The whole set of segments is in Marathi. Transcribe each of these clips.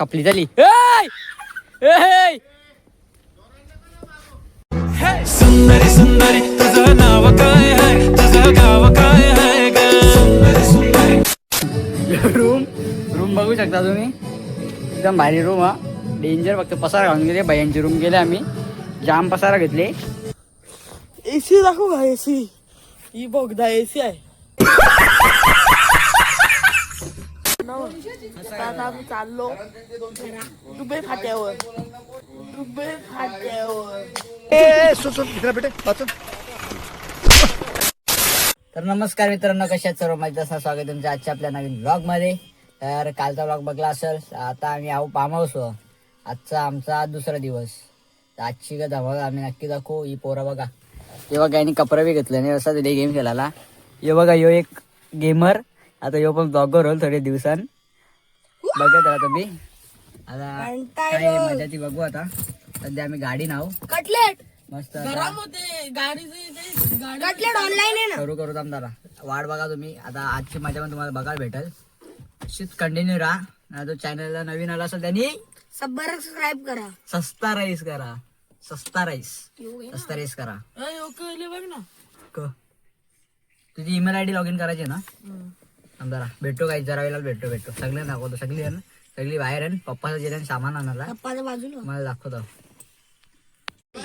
खपली झाली! सुंदरी सुंदरी तुझं नाव काय आहे? तुझं गाव काय आहे ग? सुंदरी सुंदरी. रूम रूम बघू शकता तुम्ही. एकदम भारी रूम हा. डेंजर फक्त पसारा घालून गेले भयांची रूम गेले आम्ही. जाम पसारा घेतले. एसी दाखव का एसी ही बोगदा एसी आहे. आता आम्ही चाललो दुबई फाट्यावर. दुबई फाट्यावर. तर नमस्कार मित्रांनो कशात सर्व? माझं असं स्वागत आहे तुमचं आजच्या आपल्या नवीन ब्लॉगमध्ये तर कालचा ब्लॉग बघला असेल आता आम्ही आहो हाऊस आजचा आमचा दुसरा दिवस. आजची का धमाल आम्ही नक्की दाखवू. ही पोरं बघा. हे बघा यांनी कपडा बी घेतला नाही असा तिथे गेम खेळायला. हे बघा ह्यो एक गेमर आता ह्यो पण ब्लॉगर होईल थोडे दिवसांन. बघत राहा तुम्ही. आता काय मजा ती बघू आता. सध्या आम्ही गाडी नाव. कटलेट. मस्त आता कटलेट ऑनलाईन आहे ना. करू करू वाट बघा तुम्ही. आता आजची मजा पण तुम्हाला बघायला भेटेल. अशीच कंटिन्यू राहा. आणि जो चॅनलला नवीन आला असेल त्यांनी सबस्क्राईब करा. सस्ता राईस करा. सस्ता राईस सस्ता राईस करा. बघ ना. क. तुझी email I D log in करायची आहे ना? जरा भेटतो काही जरा वेळेला भेटतो भेटतो सगळे दाखवतो. सगळी आहे ना? सगळी बाहेर आहे पप्पाचं जे सामान आणायला पप्पाच्या बाजूला. मला दाखवतो.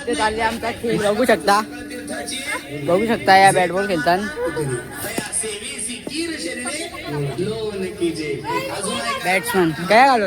ते चालले आमचा खेळ. बघू शकता. बघू शकता या बॅट बॉल खेळतात बॅट्समन काय घालू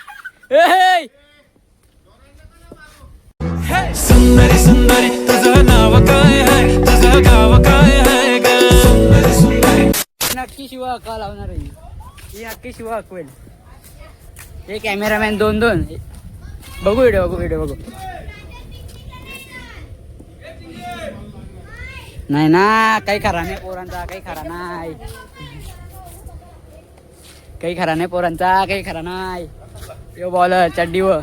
सुंदरी सुंदरी तुझं नाव काय आहे? तुझं गाव काय आहे ग? सुंदरी सुंदरी. नक्की शिवा का लावणार आहे. ही नक्की शिवा अकवेल हे कॅमेरामॅन दोन दोन. बघू व्हिडिओ बघू व्हिडिओ बघू. नाही ना काही खरा नाही पोरांचा काही खरा नाही. काही खरा नाही पोरांचा काही खरा नाही. यो बॉलर चड्डीवर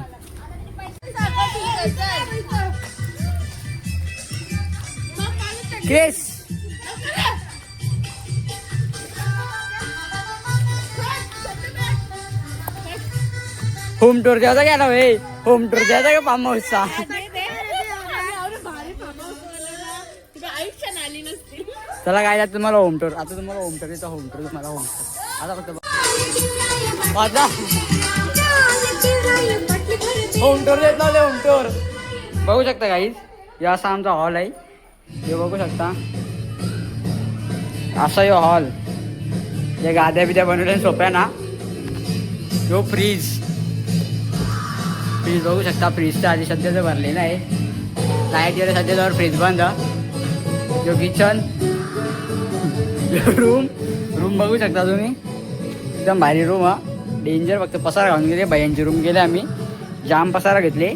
क्रिस. होम टूर द्यायचा गेला भाई होम टूर द्यायचा का फार्म हाऊसचा? चला काय आता तुम्हाला होम टूर आता तुम्हाला होम टूर येतो होम टूर तुम्हाला होम टूर. आता फक्त होम टूर देत नव्हते होम टूर बघू शकता काही या असा आमचा हॉल आहे. हे बघू शकता. असा हे हॉल जे गाद्या बिद्या बनवल्या सोप्या ना? यो फ्रीज फ्रीज बघू शकता फ्रीज तर आधी सध्या तर भरले आहे. लाइट गेले सध्याच्यावर फ्रीज बंद. यो किचन रूम रूम बघू शकता तुम्ही. एकदम भारी रूम हा. डेंजर फक्त पसारा घालून गेले भयांची रूम गेले आम्ही. जाम पसारा घेतले.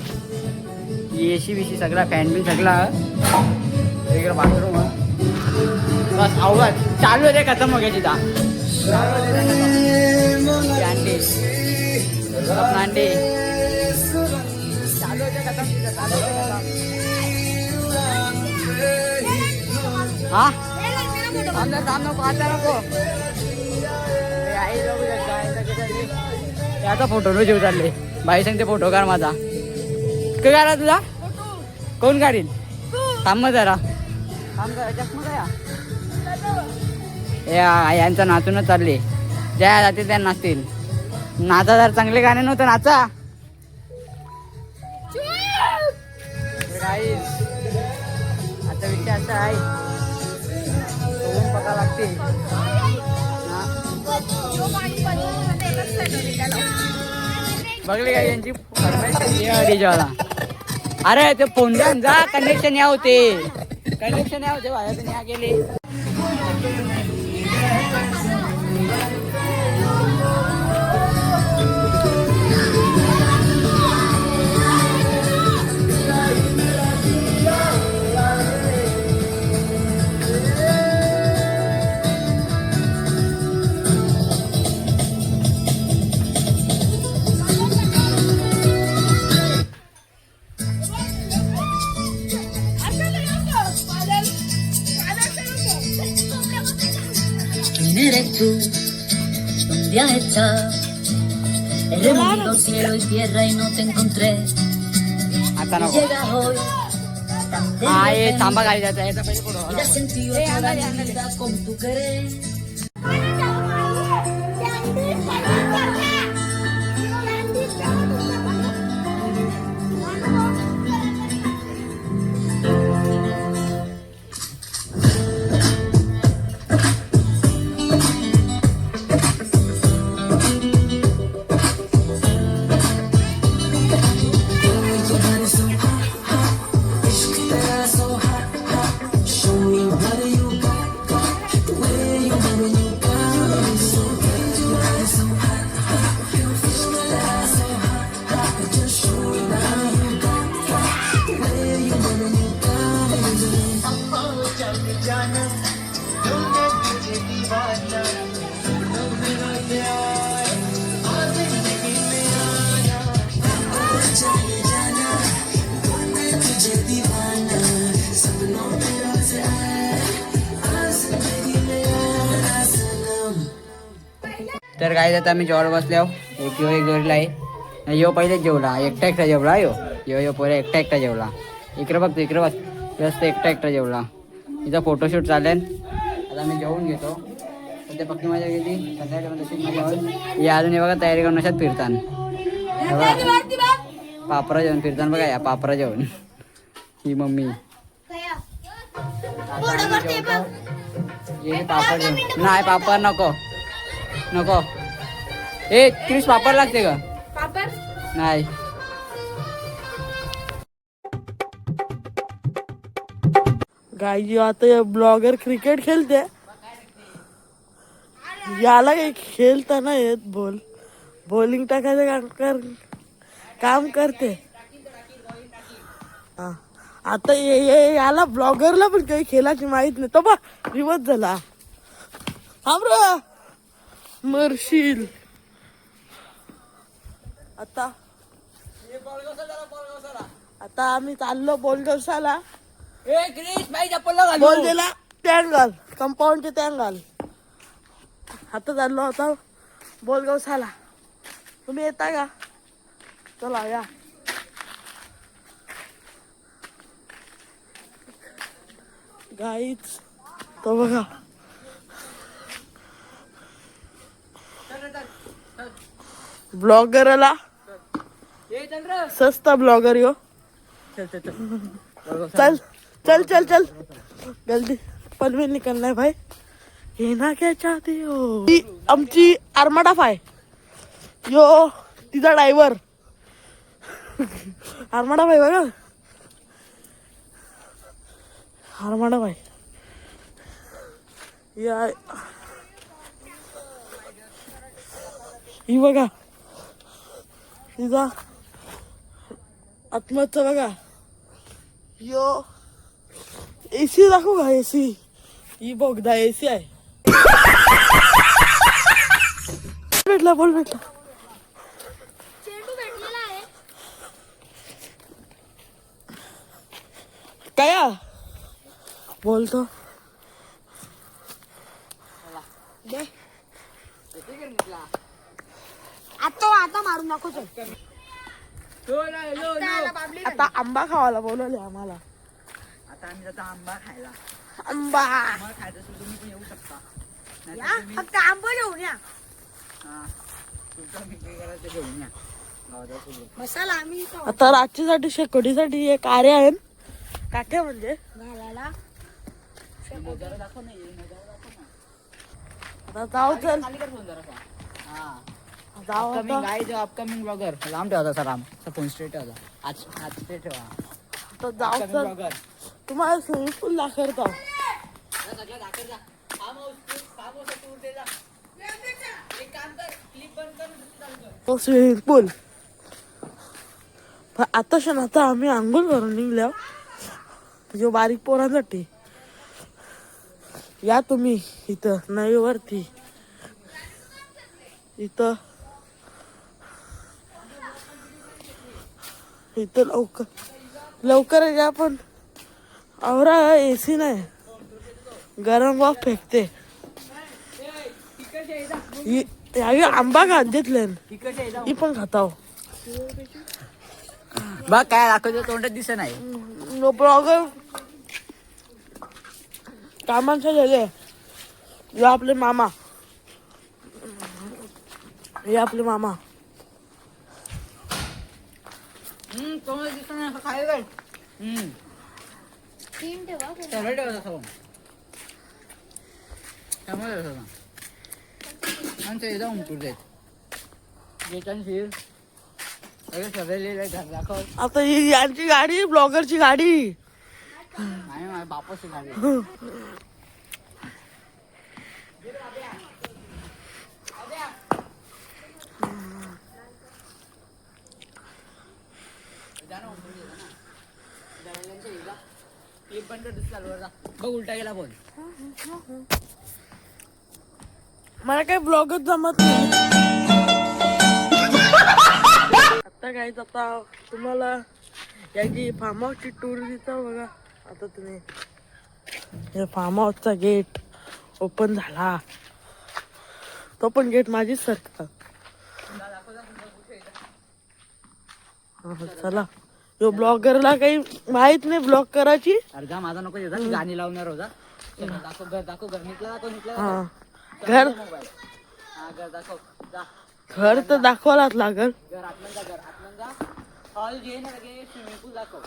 ए सी बी सी सगळा फॅन बिन सगळा. वेगळं बाथरूम बस आवाज चालू आहे ते खतम हो गया तिथं अंडे अंडे चालू होते खतम हा? थांब ना, थांब नको आता नको. आता फोटो न जेव चालले. बाई सांगते फोटो काढ माझा. काय काढा तुझा कोण काढील? थांब जरा. थांब जरा आ- यांचं नाचूनच चालले. ज्या जाते त्या नाचतील. नाचा जर चांगले गाणे नव्हतं नाचा. आता विषय असा आहे. लागते. बघले का यांची डीजेवाला अरे ते फोन जा कनेक्शन या होते. कनेक्शन या होते tú, ¿dónde has estado? He removido cielo y tierra y no te encontré. Hasta Y llegas hoy. Tan Ay, están bagallas, esa película. Y has sentido toda mi vida con tu querer. तर काय आता आम्ही जेवायला बसल्याव एक यो एक जोडला आहे. यो पहिलेच जेवला. एकटा एकटा जेवला यो. यो यो पहिले एकटा एकटा जेवला. इकडे बघ तू इकडे बघ. जास्त एकटा एकटा जेवला. इथं फोटोशूट चालेल आता आम्ही जेवून घेतो. सध्या पक्की मजा गेली होईल. हे अजून हे बघा तयारी करून अशात फिरतान. पापरा जेवण फिरतान बघा या पापरा जेवण ही मम्मी. ये पापड नाही पापड नको. नको. ए क्रिस पापड लागते का? नाही. गाई आता ब्लॉगर क्रिकेट खेळते. याला काही खेळता नाही येत बोल. बॉलिंग टाकायचं काम कर काम करते. हा. आता ये- ये- याला ब्लॉगरला पण काही खेळाची माहीत नाही. तो बा रिवर्स झाला. थांब. मरशील. आता. आता आम्ही चाललो बोलगवसाला घालू. बोल दिला टँगल कंपाऊंडचे टँगल आता चाललो होता बोलगाव साला तुम्ही येता का? चला या. गाईच तो बघा. ब्लॉगरला. सस्ता ब्लॉगर यो. चल चल चल. चल चल चल जल्दी. पनवेल निकलना है भाई. ये ना क्या चाहते हो? ती आमची आर्माडा फाय. यो तिचा ड्रायव्हर. आर्माडा भाई बघा आर्माडा भाई या. ही बघा. तिचा आत्महत्या बघा. यो. एसी दाखवू का एसी? ही बोगदा एसी आहे. भेटला बोल भेटला. काय? बोलतो आता आता मारून नको चल आता आंबा खावायला बोलवले आम्हाला. आता आम्ही जातो आंबा खायला. आंबा. आंबा खायचं असेल तुम्ही पण येऊ शकता. या फक्त आंबा घेऊन या. हा तुमचा मित्र करायचं घेऊन या. गावाला सोबत. मसाला आम्ही इथं आता रात्रीसाठी शेकोटीसाठी एक आरे आहे. काठे म्हणजे? घालायला. आता जाऊ चल. खाली कर फोन जरासा. हा. जाऊ अपकमिंग आता गाईज अपकमिंग ब्लॉगर लांब ठेवा तसा राम. फोन स्ट्रेट ठेवा आज आज स्ट्रेट ठेवा. आता जाऊ अपकमिंग ब्लॉगर तुम्हाला स्विमिंग पूल दाखवतो. तो स्विमिंग पूल पण आता क्षण आता आम्ही आंघोळ करून निघल्या जो बारीक पोरांसाठी. या तुम्ही इथं नवीवरती इथं. इथं लवकर लवकर या पण आवरा एसी नाही. गरम वाफ फेकते. आंबा खात घेतले जाऊ. ही पण खाताव. बघ काय दाखवतो तोंडात दिसत नाही. नो ब्लॉगर कामांचे झाले हे आपले मामा. हे आपले मामा. नाही असं. सरळ. त्यामुळे. आणि ते जाऊन. सगळे लिहिलंय घर दाखव आता ही यांची गाडी ब्लॉगरची गाडी आणि माझ्या बापाची गाडी बघ उलटा गेला फोन. मला काही ब्लॉगच जमत नाही. आता काय आता तुम्हाला याची फार्म हाऊसची टूर दिसा बघा. आता तुम्ही फार्म हाऊसचा गेट ओपन झाला. तो पण गेट माझीच सरका चला. यो ब्लॉगरला काही माहीत नाही ब्लॉग करायची. अरे जा माझा नको येतात गाणी लावणार होता दाखव घर दाखव घर निघला दाखव निघला हा. घर घर दाखव जा. घर तर दाखवायलाच लागल. घर आतमध्ये जा घर आतमध्ये जा. हॉल जे ना लगे स्विमिंग पूल दाखव.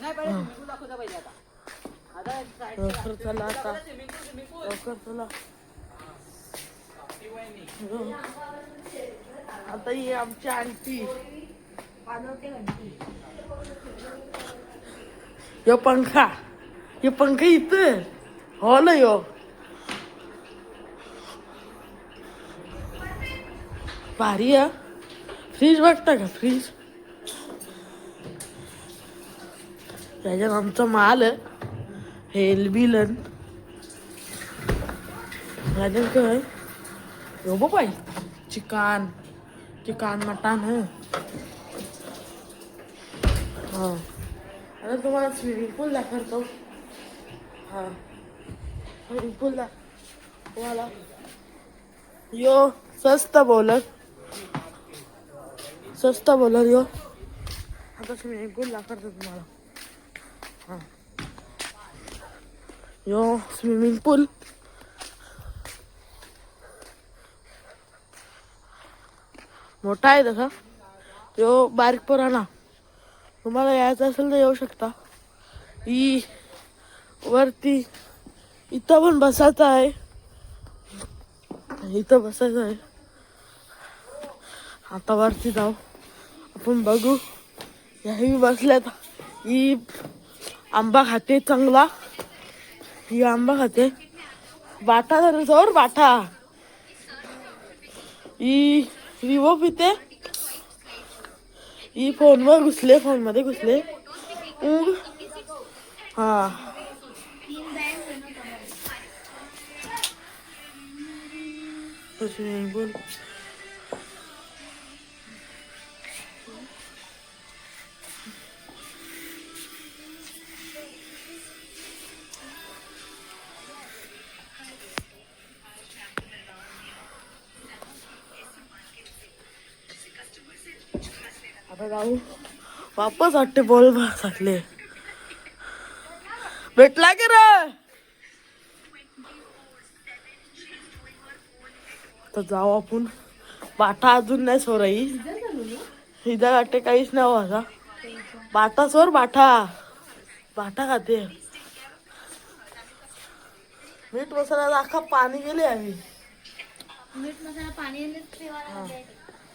नाही पहिले स्विमिंग पूल दाखवता पाहिजे आता. लवकर चला आता. लवकर चला. आता ही आमची आंटी. यो पंखा यो पंखा इथं हॉल यो. भारी आहे. फ्रीज बघता का फ्रीज? त्याच्यात आमचा माल आहे. हेलबिलन राजन काय यो बाई चिकन. चिकन मटन हां. आता तुम्हाला स्विमिंग पूल दाखवतो. हां. स्विमिंग पूल दा तुम्हाला. यो स्वस्त बॉलर स्वस्त बॉलर यो. आता स्विमिंग पूल दाखवतो तुम्हाला. हां. यो स्विमिंग पूल मोठा आहे तसा. यो बारीक पुराणा तुम्हाला यायचं असेल तर येऊ शकता. ही वरती इथं पण बसायचं आहे. इथं बसायचं आहे. आता वरती जाऊ. आपण बघू. याही बसल्यात. ही आंबा खाते चांगला. ही आंबा खाते. बाटा जर जोर बाटा ही विवो पिते. ही फोनवर घुसले फोनमध्ये घुसले उग. हा स्विमिंग पूल आता जाऊ वापस वाटते बॉल टाकले भेटला की रे? तर जाऊ आपण. बाटा अजून नाही सोराई हिजा वाटते काहीच नाही हो असा बाटा सोर बाटा. बाटा खाते. मीठ मसाला अख्खा पाणी गेले आम्ही.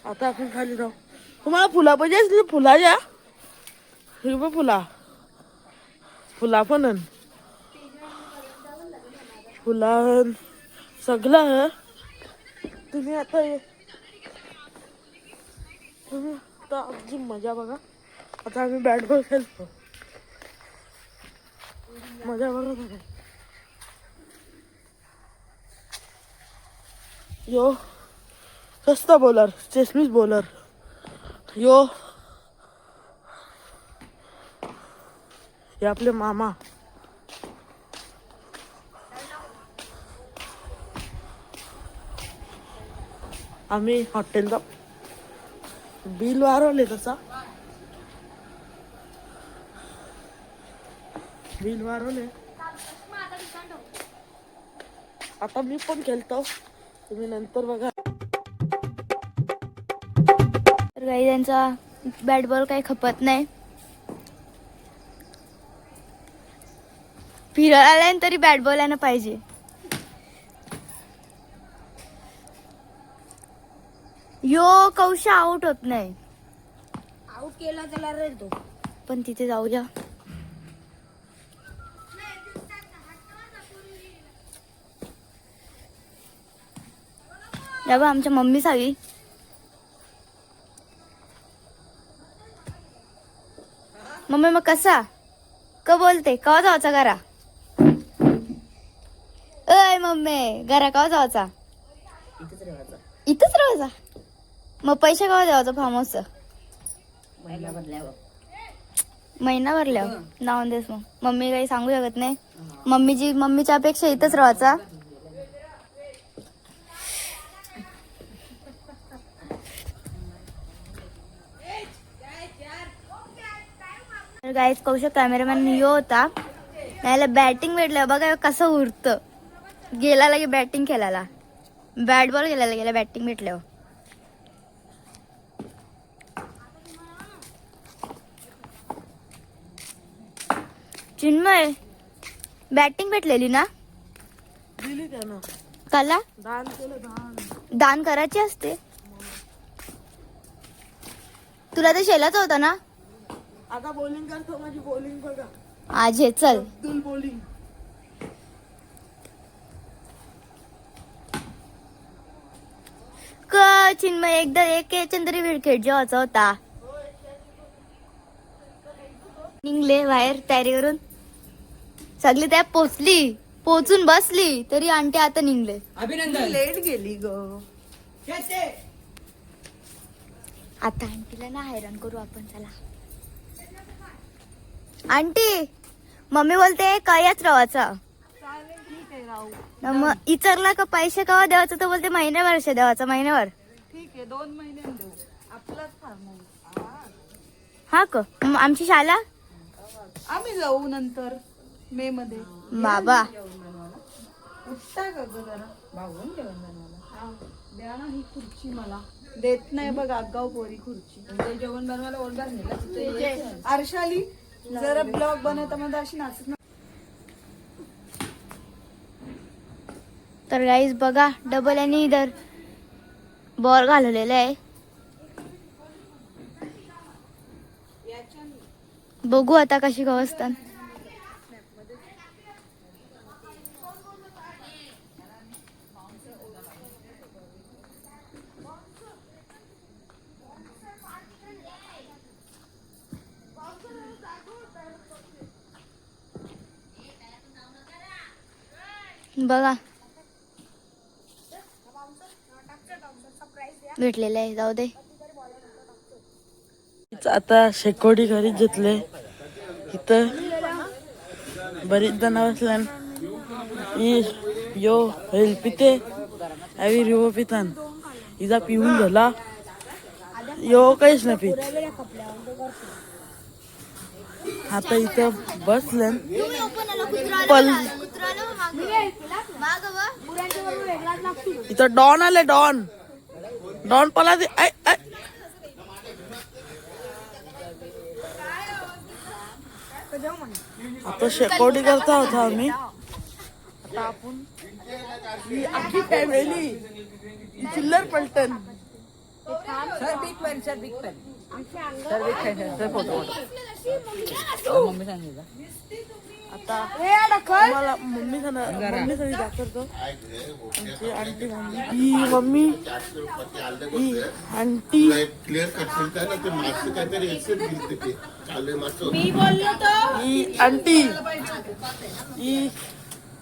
आता आपण खाली जाऊ. तुम्हाला फुला पाहिजे असली फुला द्या. हिरव फुला. फुला पण फुला सगळं तुम्ही आता ये तुम्ही आता आमची मजा बघा. आता आम्ही बॅट बॉल खेळतो. मजा बघा तुम्ही. यो. सस्ता बॉलर चेसमीस बॉलर यो. हे आपले मामा. आम्ही हॉटेलचा बिल वाढवले तसा. बिल वाढवले. आता मी पण खेळतो तुम्ही नंतर बघा. काही त्यांचा बॅट बॉल काही खपत नाही. फिरायला तरी बॅट बॉल यानं पाहिजे. यो कौशा आउट होत नाही. आऊट केला त्याला रे तो. पण तिथे जाऊया या बा आमच्या मम्मी सावी. मम्मी मग कसा? क बोलते? कवा जायचा घरा? अय मम्मी घरा कवा जायचा इथंच राहायचा. मग पैसे कवा द्यावाचा फार्म हाऊस महिना भरल्यावर. नाव देस मग. मम्मी काही सांगू शकत नाही. मम्मीची मम्मीच्या अपेक्षा इथंच राहायचा. तर गाईज कौशक कॅमेरामॅन यो होता. याला बॅटिंग भेटलं. बघा कसं उरतं गेला लगे बॅटिंग खेळायला. बॅट बॉल खेळायला गेला बॅटिंग भेटल्यावर. चिन्मय बॅटिंग भेटलेली ना? केलं दान. दान करायची असते. तुला तर शेलाच होता ना? आता बॉलिंग करतो माझी बॉलिंग बघा. आज हे चल. अब्दुल बॉलिंग क चिन्मय एकदा एक तरी विकेट जेवायचा होता. निघले बाहेर तयारी करून सगळी त्या पोचली. पोचून बसली तरी आंटी आता निघले. अभिनंदन. लेट गेली ग. आता आंटीला ना हैराण करू आपण चला. आंटी मम्मी बोलते कायच राहायचा मग विचारला का पैसे केव्हा द्यावाचं तर बोलते महिन्यावर द्यावाचा महिन्यावर ठीक आहे दोन महिने देऊ. आपलाच फार्म हा का मग आमची शाळा आम्ही जाऊ नंतर मे मध्ये. बाबा. उठता का ग जरा? मागून जेवण बनवायला. द्या ना ही खुर्ची मला. देत नाही बघ आगाव पोरी खुर्ची. जेवण बनवायला ओरडा आरशाली जरा ब्लॉग बनवता मध्ये अशी नाचत नाही. तर गाईज बघा डबल आणि इधर बॉल घालवलेला आहे बघू आता कशी गवसतात बघा भेटलेलं आहे जाऊ दे. आता शेकोडी घरीच घेतले. इथं बरीच जण असल्यान यो हेल पिते. अवी रिवो पितान. इजा पिऊन झाला. यो काहीच नाही पित. आता इथं बसल्यान पल इथं डॉन आले डॉन. डॉन पला दे आय आय आता शेकोटी करता होता आम्ही. आता आपण ही आखी फॅमिली चिल्लर पलटन sir big pan sir big pan mummy सांगितलं. आता मला मम्मी मम्मी सांगितलं दाखवतो आमची आंटी मम्मी. ही मम्मी ही आंटी. ही आंटी. ही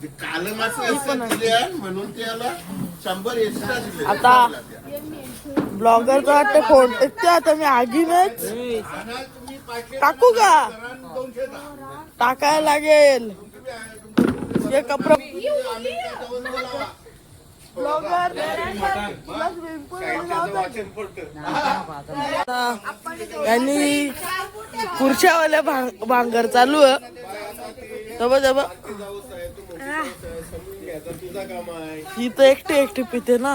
ते कालं मासं एक्सेट दिले आहे, म्हणून त्याला शंभर एक्स्ट्रा दिले. आता ब्लॉगरचा वाटतं फोन ते आता मी आगीनच टाकू का? टाकायला लागेल. हे कपडा ब्लॉगर यांनी खुर्च्यावाल्या भांग- भांगर चालू आहे. जब जब तुझा काम आहे ही तर एकटी एकटी पिते ना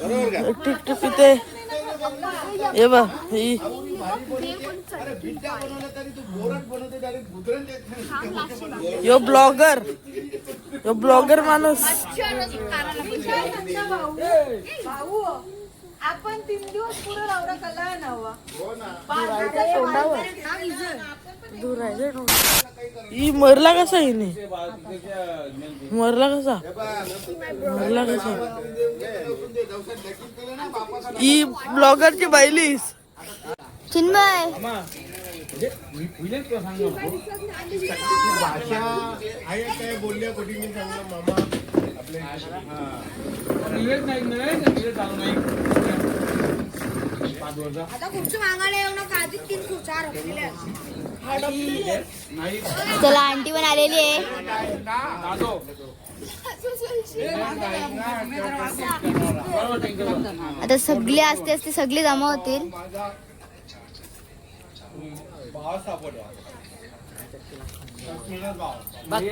एकटी एकटी पिते. हे बघ ही. यो ब्लॉगर. यो ब्लॉगर माणूस. आपण तीन दिवस पुढे नवरा कला नवा दूर आहे रे. ही मरला कसा हिने? मरला कसा? मरला कसा? ही ब्लॉगरची बैलीस. चिन्मय. भाषा आहे काय बोलल्या मामा आता खुर्ची मागायला येऊ नका. आधी तीन खुर्च्या चला आंटी पण आलेली आहे. आता सगळे असते असते सगळे जमा होतील. बघ.